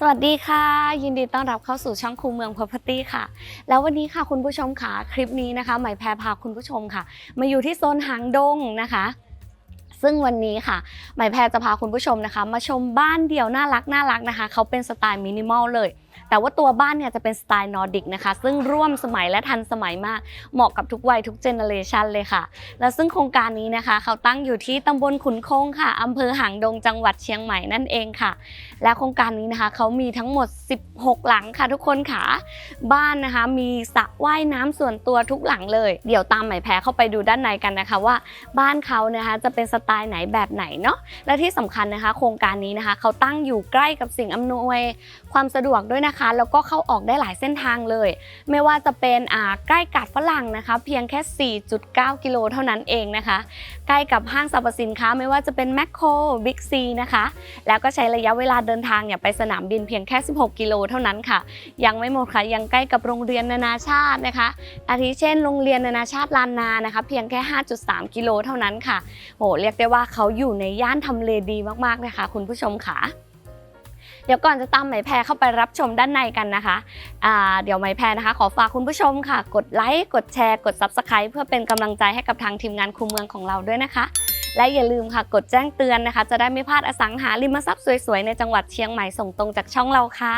สวัสดีค่ะ ยินดีต้อนรับเข้าสู่ช่องคูเมืองพ r o p e r t y ค่ะ แล้ววันนี้ค่ะคุณผู้ชมค่ะคลิปนี้นะคะหมายแพรพาคุณผู้ชมค่ะ มาอยู่ที่โซนหางดงนะคะซึ่งวันนี้ค่ะหมายแพรจะพาคุณผู้ชมนะคะ มาชมบ้านเดี่ยวน่ารักน่ารักนะคะ เขาเป็นสไตล์มินิมอลเลย แต่ว่าตัวบ้านเนี่ยจะเป็นสไตล์นอร์ดิกนะคะ ซึ่งร่วมสมัยและทันสมัยมาก เหมาะกับทุกวัยทุกเจเนอเรชันเลยค่ะ และซึ่งโครงการนี้นะคะ เขาตั้งอยู่ที่ตำบลขุนคงค่ะอำเภอหางดงจังหวัดเชียงใหม่นั่นเองค่ะ และโครงการนี้นะคะเขามีทั้งหมด 16 หลังค่ะ ทุกคนค่ะ บ้านนะคะมีสระว่ายน้ำส่วนตัวทุกหลังเลย เดี๋ยวตามหมายแพรเข้าไปดูด้านในกันนะคะว่า บ้านเขานะคะจะเป็นสไตล์ไหนแบบไหนเนาะ และที่สำคัญนะคะ โครงการนี้นะคะเขาตั้งอยู่ใกล้กับสิ่งอำนวยความสะดวกด้วยนะคะแล้วก็เข้าออกได้หลายเส้นทางเลย ไม่ว่าจะเป็นใกล้กาดฝรั่งนะคะ เพียงแค่ 4.9 กิโลเท่านั้นเองนะคะ ใกล้กับห้างสรรพสินค้าไม่ว่าจะเป็นแมคโครบิ๊กซีนะคะ แล้วก็ใช้ระยะเวลาเดินทางเนี่ยไปสนามบินเพียงแค่ 16 กิโลเท่านั้นค่ะ ยังไม่หมดค่ะยังใกล้กับโรงเรียนนานาชาตินะคะ อาทิเช่น โรงเรียนนานาชาติลานนานะคะ เพียงแค่ 5.3 กิโลเท่านั้นค่ะโหเรียกได้ว่าเขาอยู่ในย่านทำเลดีมากๆนะคะ คุณผู้ชมค่ะ เดี๋ยวก่อนจะตามไหมแพรเข้าไปรับชมด้านในกันนะคะเดี๋ยวไหมแพรนะคะ ขอฝากคุณผู้ชมค่ะ กดไลค์กดแชร์กด Subscribe เพื่อเป็นกำลังใจให้กับทางทีมงานคูเมืองของเราด้วยนะคะ และอย่าลืมค่ะกดแจ้งเตือนนะคะ จะได้ไม่พลาดอสังหาริมทรัพย์สวยๆในจังหวัดเชียงใหม่ส่งตรงจากช่องเราค่ะ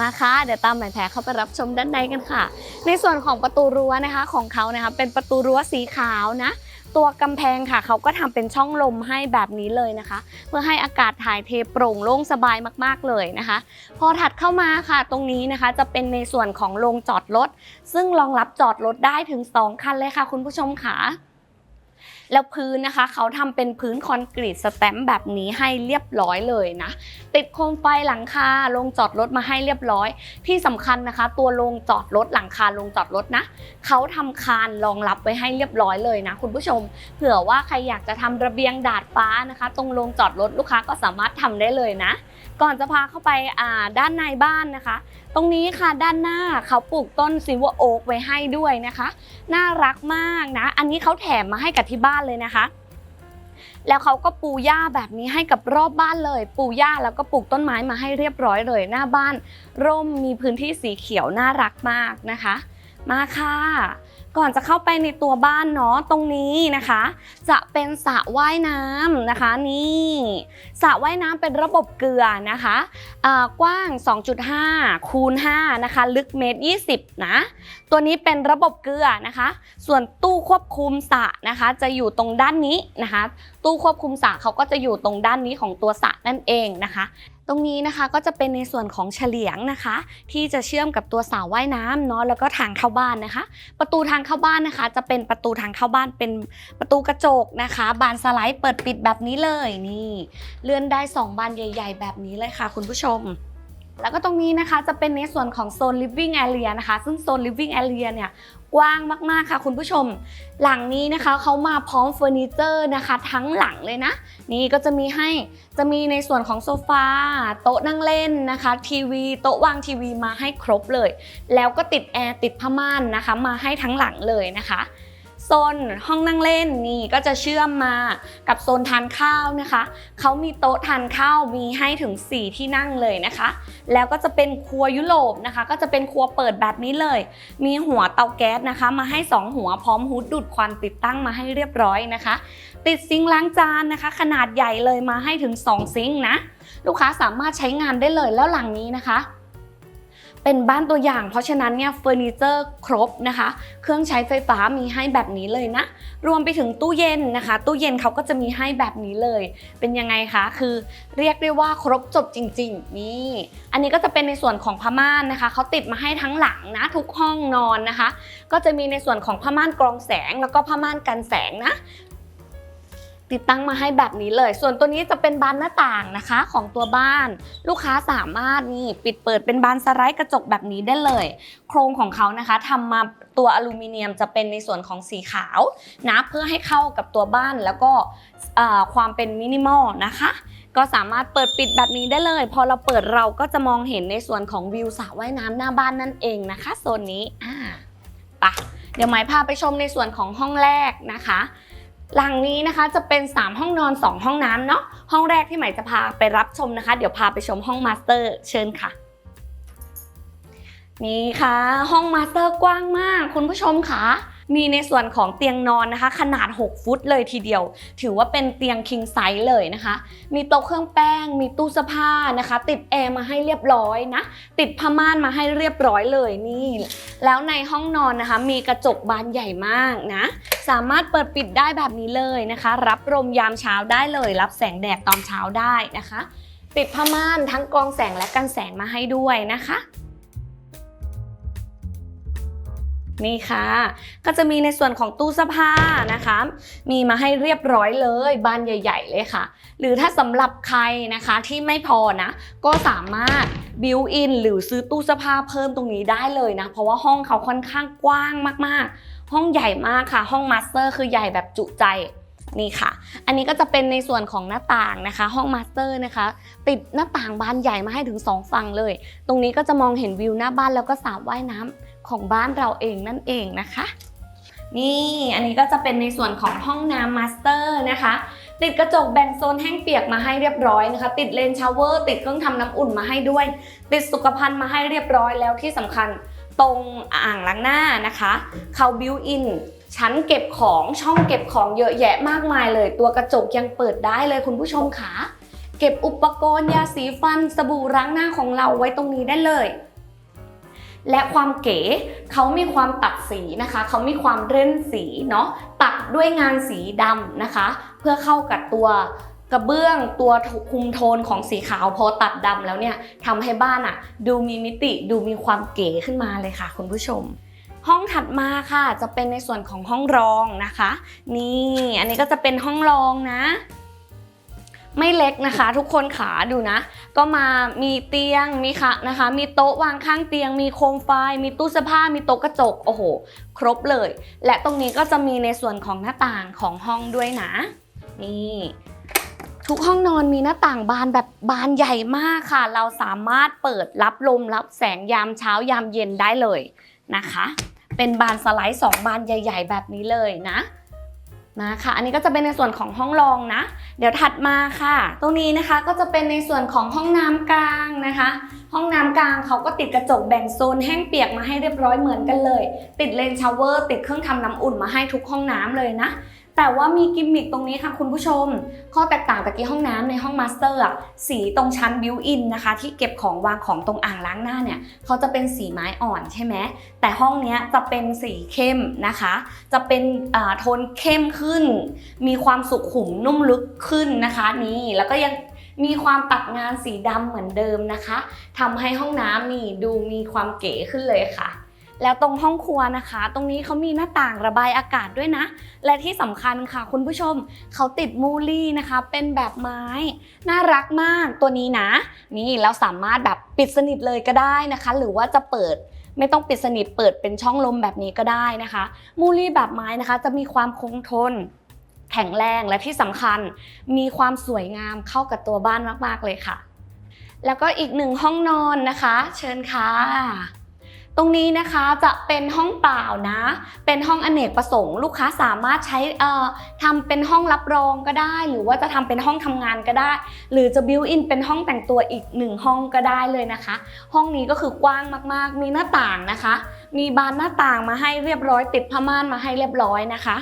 มาค่ะเดี๋ยวตามไหมแพรเข้าไปรับชมด้านในกันค่ะ ในส่วนของประตูรั้วนะคะของเขานะคะเป็นประตูรั้วสีขาวนะ ตัวกำแพงค่ะ เขาก็ทำเป็นช่องลมให้แบบนี้เลยนะคะ เพื่อให้อากาศถ่ายเทโปร่งโล่งสบายมากๆเลยนะคะ พอถัดเข้ามาค่ะ ตรงนี้นะคะจะเป็นในส่วนของโรงจอดรถซึ่งรองรับจอดรถได้ถึง 2 คันเลยค่ะ คุณผู้ชมค่ะ แล้วพื้นนะคะ เขาทำเป็นพื้นคอนกรีตสแตมป์แบบนี้ให้เรียบร้อยเลยนะ ติดโคมไฟหลังคาโรงจอดรถมาให้เรียบร้อย ที่สำคัญนะคะ ตัวโรงจอดรถหลังคาโรงจอดรถนะเขาทำคานรองรับไว้ให้เรียบร้อยเลยนะ คุณผู้ชม เผื่อว่าใครอยากจะทำระเบียงดาดฟ้านะคะ ตรงโรงจอดรถลูกค้าก็สามารถทำได้เลยนะ ก่อนจะพาเข้าไปอ่าด้านในบ้านนะคะ ตรงนี้ค่ะด้านหน้าเขาปลูกต้นซิวโอ๊กไว้ให้ด้วยนะคะ น่ารักมากนะ อันนี้เขาแถมมาให้กับที่บ้านเลยนะคะ แล้วเขาก็ปูหญ้าแบบนี้ให้กับรอบบ้านเลย ปูหญ้าแล้วก็ปลูกต้นไม้มาให้เรียบร้อยเลย หน้าบ้าน ร่มมีพื้นที่สีเขียวน่ารักมากนะคะ มาค่ะ ก่อนจะเข้าไปในตัวบ้านเนาะตรงนี้นะคะ จะเป็นสระว่ายน้ำนะคะนี่สระว่ายน้ำเป็นระบบเกลือนะคะอ่ากว้าง 2.5 คูณ 5 นะคะ ลึกเมตร 20 นะ ตัวนี้เป็นระบบเกลือนะคะ ส่วนตู้ควบคุมสระนะคะ จะอยู่ตรงด้านนี้นะคะ ตู้ควบคุมสระเขาก็จะอยู่ตรงด้านนี้ของตัวสระนั่นเองนะคะ ตรงนี้นะคะก็จะเป็นในส่วนของเฉลียงนะคะ ที่จะเชื่อมกับตัวสระว่ายน้ำเนาะแล้วก็ทางเข้าบ้านนะคะ ประตูทางเข้าบ้านนะคะ จะเป็นประตูทางเข้าบ้านเป็นประตูกระจกนะคะ บานสไลด์เปิดปิดแบบนี้เลยนี่เลื่อนได้ 2 บานใหญ่ ๆ แบบนี้เลยค่ะ คุณผู้ชม แล้วก็ตรงนี้นะคะจะเป็นในส่วนของโซน living area นะคะ ซึ่งโซน living area เนี่ย กว้างมากๆค่ะ คุณผู้ชม หลังนี้นะคะเขามาพร้อมเฟอร์นิเจอร์นะคะ ทั้งหลังเลยนะ นี่ก็จะมีให้จะมีในส่วนของโซฟาโต๊ะนั่งเล่นนะคะ ทีวี โต๊ะวางทีวีมาให้ครบเลย แล้วก็ติดแอร์ติดผ้าม่านนะคะ มาให้ทั้งหลังเลยนะคะ โซนห้องนั่งเล่นนี่ก็จะเชื่อมมากับโซนทานข้าวนะคะ เขามีโต๊ะทานข้าวมีให้ถึง 4 ที่นั่งเลยนะคะ แล้วก็จะเป็นครัวยุโรปนะคะ ก็จะเป็นครัวเปิดแบบนี้เลย มีหัวเตาแก๊สนะคะ มาให้ 2 หัวพร้อมฮูดดูดควันติดตั้งมาให้เรียบร้อยนะคะ ติดซิงค์ล้างจานนะคะ ขนาดใหญ่เลยมาให้ถึง 2 ซิงค์นะ ลูกค้าสามารถใช้งานได้เลยแล้วหลังนี้นะคะ เป็นบ้านตัวอย่าง เพราะฉะนั้นเนี่ยเฟอร์นิเจอร์ครบนะคะ เครื่องใช้ไฟฟ้ามีให้แบบนี้เลยนะ รวมไปถึงตู้เย็นนะคะ ตู้เย็นเขาก็จะมีให้แบบนี้เลย เป็นยังไงคะ คือเรียกได้ว่าครบจบจริง ๆ นี่ อันนี้ก็จะเป็นในส่วนของผ้าม่านนะคะ เขาติดมาให้ทั้งหลังนะทุกห้องนอนนะคะ ก็จะมีในส่วนของผ้าม่านกรองแสงแล้วก็ผ้าม่านกันแสงนะ ติดตั้งมาให้แบบนี้เลย ส่วนตัวนี้จะเป็นบานหน้าต่างนะคะของตัวบ้าน ลูกค้าสามารถนี่ปิดเปิดเป็นบานสไลด์กระจกแบบนี้ได้เลย โครงของเขานะคะทำมาตัวอลูมิเนียมจะเป็นในส่วนของสีขาวนะเพื่อให้เข้ากับตัวบ้านแล้วก็ความเป็นมินิมอลนะคะก็สามารถเปิดปิดแบบนี้ได้เลย พอเราเปิดเราก็จะมองเห็นในส่วนของวิวสระว่ายน้ำหน้าบ้านนั่นเองนะคะโซนนี้อ่าไปะเดี๋ยวหมายพาไปชมในส่วนของห้องแรกนะคะ หลังนี้นะคะจะเป็น 3 ห้องนอน 2 ห้องน้ำเนาะห้องแรกที่ใหม่จะพาไปรับชมนะคะ เดี๋ยวพาไปชมห้องมาสเตอร์เชิญค่ะ นี่ค่ะ ห้องมาสเตอร์กว้างมาก คุณผู้ชมค่ะ มีในส่วนของเตียงนอนนะคะ ขนาด 6 ฟุตเลยทีเดียว ถือว่าเป็นเตียง king size เลยนะคะ มีโต๊ะเครื่องแป้ง มีตู้เสื้อผ้านะคะ ติดแอร์มาให้เรียบร้อยนะ ติดผ้าม่านมาให้เรียบร้อยเลยนี่ แล้วในห้องนอนนะคะ มีกระจกบานใหญ่มากนะ สามารถเปิดปิดได้แบบนี้เลยนะคะ รับลมยามเช้าได้เลย รับแสงแดดตอนเช้าได้นะคะ ติดผ้าม่านทั้งกองแสงและกันแสงมาให้ด้วยนะคะ นี่ค่ะ ก็จะมีในส่วนของตู้เสื้อผ้านะคะ มีมาให้เรียบร้อยเลยบานใหญ่ ๆ เลยค่ะ หรือถ้าสำหรับใครนะคะที่ไม่พอนะ ก็สามารถบิวอินหรือซื้อตู้เสื้อผ้าเพิ่มตรงนี้ได้เลยนะ เพราะว่าห้องเขาค่อนข้างกว้างมากๆ ห้องใหญ่มากค่ะ ห้องมาสเตอร์คือใหญ่แบบจุใจนี่ค่ะ อันนี้ก็จะเป็นในส่วนของหน้าต่างนะคะ ห้องมาสเตอร์นะคะ ติดหน้าต่างบานใหญ่มาให้ถึง 2 ฝั่งเลย ตรงนี้ก็จะมองเห็นวิวหน้าบ้านแล้วก็สระว่ายน้ำ ของบ้านเราเองนั่นเองนะคะ นี่อันนี้ก็จะเป็นในส่วนของห้องน้ำมาสเตอร์นะคะ ติดกระจกแบ่งโซนแห้งเปียกมาให้เรียบร้อยนะคะ ติดเลนชาวเวอร์ติดเครื่องทำน้ำอุ่นมาให้ด้วย ติดสุขภัณฑ์มาให้เรียบร้อยแล้วที่สำคัญตรงอ่างล้างหน้านะคะเขาบิวอินชั้นเก็บของช่องเก็บของเยอะแยะมากมายเลย ตัวกระจกยังเปิดได้เลยคุณผู้ชมค่ะเก็บอุปกรณ์ยาสีฟันสบู่ล้างหน้าของเราไว้ตรงนี้ได้เลย และความเก๋เขามีความตัดสีนะคะ เขามีความเล่นสีเนาะตัดด้วยงานสีดำนะคะ เพื่อเข้ากับตัวกระเบื้องตัวคุมโทนของสีขาวพอตัดดำแล้วเนี่ยทำให้บ้านอะ่ะ ดูมีมิติดูมีความเก๋ขึ้นมาเลยค่ะ คุณผู้ชม ห้องถัดมาค่ะ จะเป็นในส่วนของห้องรองนะคะ นี่ อันนี้ก็จะเป็นห้องรองนะ ไม่เล็กนะคะ ทุกคนขาดูนะ ก็มามีเตียงมีค่ะนะคะ มีโต๊ะวางข้างเตียง มีโคมไฟ มีตู้เสื้อผ้า มีโต๊ะกระจกโอ้โห ครบเลย และตรงนี้ก็จะมีในส่วนของหน้าต่างของห้องด้วยนะ นี่ทุกห้องนอนมีหน้าต่างบานแบบบานใหญ่มากค่ะ เราสามารถเปิดรับลมรับแสงยามเช้ายามเย็นได้เลยนะคะ เป็นบานสไลด์สองบานใหญ่ ๆ แบบนี้เลยนะ นะค่ะ อันนี้ก็จะเป็นในส่วนของห้องรองนะ เดี๋ยวถัดมาค่ะ ตรงนี้นะคะก็จะเป็นในส่วนของห้องน้ำกลางนะคะ ห้องน้ำกลางเขาก็ติดกระจกแบ่งโซนแห้งเปียกมาให้เรียบร้อยเหมือนกันเลย ติดเลนชาวเวอร์ ติดเครื่องทำน้ำอุ่นมาให้ทุกห้องน้ำเลยนะ แต่ว่ามีกิมมิคตรงนี้ค่ะคุณผู้ชม ข้อแตกต่างตะกี้ห้องน้ำในห้องมาสเตอร์อะสีตรงชั้นบิวอินนะคะ ที่เก็บของวางของตรงอ่างล้างหน้าเนี่ยเขาจะเป็นสีไม้อ่อนใช่ไหมแต่ห้องเนี้ยจะเป็นสีเข้มนะคะ จะเป็นโทนเข้มขึ้น มีความสุขุมนุ่มลึกขึ้นนะคะนี่แล้วก็ยังมีความตัดงานสีดำเหมือนเดิมนะคะทำให้ห้องน้ำนี่ดูมีความเก๋ขึ้นเลยค่ะ แล้วตรงห้องครัวนะคะ ตรงนี้เขามีหน้าต่างระบายอากาศด้วยนะ และที่สำคัญค่ะ คุณผู้ชมเขาติดมูลี่นะคะ เป็นแบบไม้ น่ารักมากตัวนี้นะ นี่เราสามารถแบบปิดสนิทเลยก็ได้นะคะ หรือว่าจะเปิดไม่ต้องปิดสนิทเปิดเป็นช่องลมแบบนี้ก็ได้นะคะ มูลี่แบบไม้นะคะจะมีความคงทนแข็งแรงและที่สำคัญมีความสวยงามเข้ากับตัวบ้านมาก ๆ เลยค่ะ แล้วก็อีกหนึ่งห้องนอนนะคะ เชิญค่ะ ตรงนี้นะคะจะเป็นห้องเปล่านะ เป็นห้องอเนกประสงค์ ลูกค้าสามารถใช้ทำเป็นห้องรับรองก็ได้ หรือว่าจะทำเป็นห้องทำงานก็ได้ หรือจะบิวอินเป็นห้องแต่งตัวอีกหนึ่งห้องก็ได้เลยนะคะ ห้องนี้ก็คือกว้างมากๆ มีหน้าต่างนะคะ มีบานหน้าต่างมาให้เรียบร้อย ติดผ้าม่านมาให้เรียบร้อยนะคะ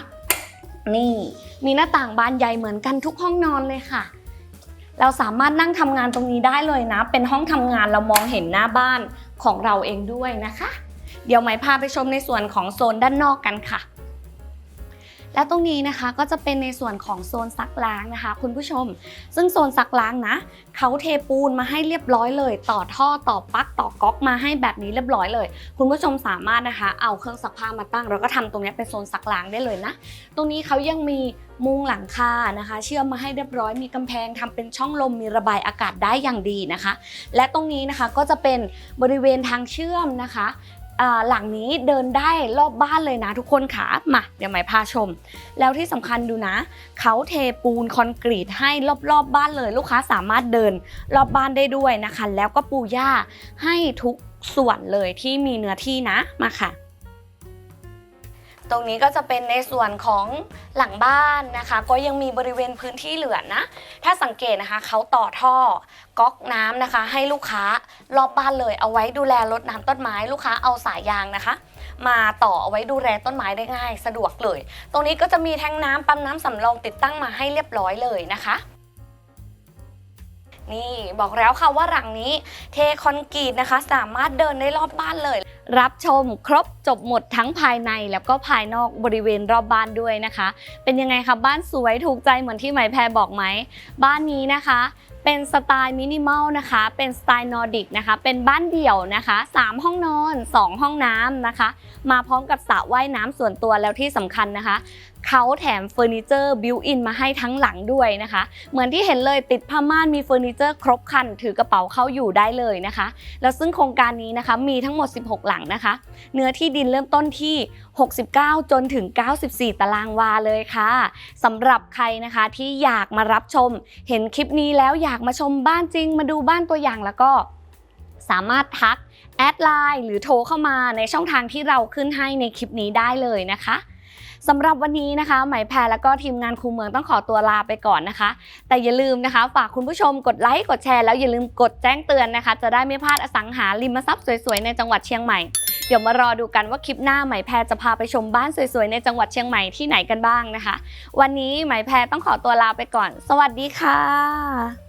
นี่มีหน้าต่างบานใหญ่เหมือนกันทุกห้องนอนเลยค่ะเราสามารถนั่งทำงานตรงนี้ได้เลยนะ เป็นห้องทำงานเรามองเห็นหน้าบ้าน ของเราเองด้วยนะคะ เดี๋ยวไหมพาไปชมในส่วนของโซนด้านนอกกันค่ะ แล้วตรงนี้นะคะก็จะเป็นในส่วนของโซนซักล้างนะคะ คุณผู้ชม ซึ่งโซนซักล้างนะเขาเทปูนมาให้เรียบร้อยเลย ต่อท่อต่อปลั๊กต่อก๊อกมาให้แบบนี้เรียบร้อยเลย คุณผู้ชมสามารถนะคะ เอาเครื่องซักผ้ามาตั้ง แล้วก็ทำตรงนี้เป็นโซนซักล้างได้เลยนะ ตรงนี้เขายังมีมุงหลังคานะคะ เชื่อมมาให้เรียบร้อยมีกำแพงทำเป็นช่องลมมีระบายอากาศได้อย่างดีนะคะ และตรงนี้นะคะก็จะเป็นบริเวณทางเชื่อมนะคะ หลังนี้เดินได้รอบบ้านเลยนะทุกคนค่ะมาเดี๋ยวหมายพาชม แล้วที่สำคัญดูนะ เขาเทปูนคอนกรีตให้รอบๆบบ้านเลย ลูกค้าสามารถเดินรอบบ้านได้ด้วยนะคะ แล้วก็ปูหญ้าให้ทุกส่วนเลยที่มีเนื้อที่นะมาค่ะ ตรงนี้ก็จะเป็นในส่วนของหลังบ้านนะคะ ก็ยังมีบริเวณพื้นที่เหลือนะ ถ้าสังเกตนะคะเขาต่อท่อก๊อกน้ำนะคะ ให้ลูกค้ารอบบ้านเลย เอาไว้ดูแลรดน้ำต้นไม้ ลูกค้าเอาสายยางนะคะ มาต่อเอาไว้ดูแลต้นไม้ได้ง่าย สะดวกเลย ตรงนี้ก็จะมีแทงน้ำปั๊มน้ำสำรองติดตั้งมาให้เรียบร้อยเลยนะคะ นี่บอกแล้วค่ะว่าหลังนี้เทคอนกรีตนะคะ สามารถเดินได้รอบบ้านเลย รับชมครบจบหมดทั้งภายในแล้วก็ภายนอกบริเวณรอบบ้านด้วยนะคะ เป็นยังไงคะบ้านสวยถูกใจเหมือนที่ไหมแพรบอกไหม บ้านนี้นะคะเป็นสไตล์มินิมอลนะคะ เป็นสไตล์นอร์ดิกนะคะ เป็นบ้านเดี่ยวนะคะ 3 ห้องนอน 2 ห้องน้ำนะคะ มาพร้อมกับสระว่ายน้ำส่วนตัวแล้วที่สำคัญนะคะ เขาแถมเฟอร์นิเจอร์บิวอินมาให้ทั้งหลังด้วยนะคะ เหมือนที่เห็นเลยติดผ้าม่านมีเฟอร์นิเจอร์ครบคัน ถือกระเป๋าเข้าอยู่ได้เลยนะคะ แล้วซึ่งโครงการนี้นะคะมีทั้งหมด 16 หลังนะคะ เนื้อที่ดินเริ่มต้นที่ 69 จนถึง 94 ตารางวาเลยค่ะสำหรับใครนะคะที่อยากมารับชม เห็นคลิปนี้แล้วอยากมาชมบ้านจริง มาดูบ้านตัวอย่างแล้วก็สามารถทักแอดไลน์หรือโทรเข้ามาในช่องทางที่เราขึ้นให้ในคลิปนี้ได้เลยนะคะ สำหรับวันนี้นะคะไหมายแพรแล้วก็ทีมงานครูเมืองต้องขอตัวลาไปก่อนนะคะ แต่อย่าลืมนะคะ ฝากคุณผู้ชมกดไลค์กดแชร์แล้วอย่าลืมกดแจ้งเตือนนะคะ จะได้ไม่พลาดอสังหาริมทรัพย์สวยๆในจังหวัดเชียงใหม่เดี๋ยวมารอดูกันว่าคลิปหน้าไหมายแพรจะพาไปชมบ้านสวยๆในจังหวัดเชียงใหม่ที่ไหนกันบ้างนะคะ วันนี้ไหมายแพรต้องขอตัวลาไปก่อน สวัสดีค่ะ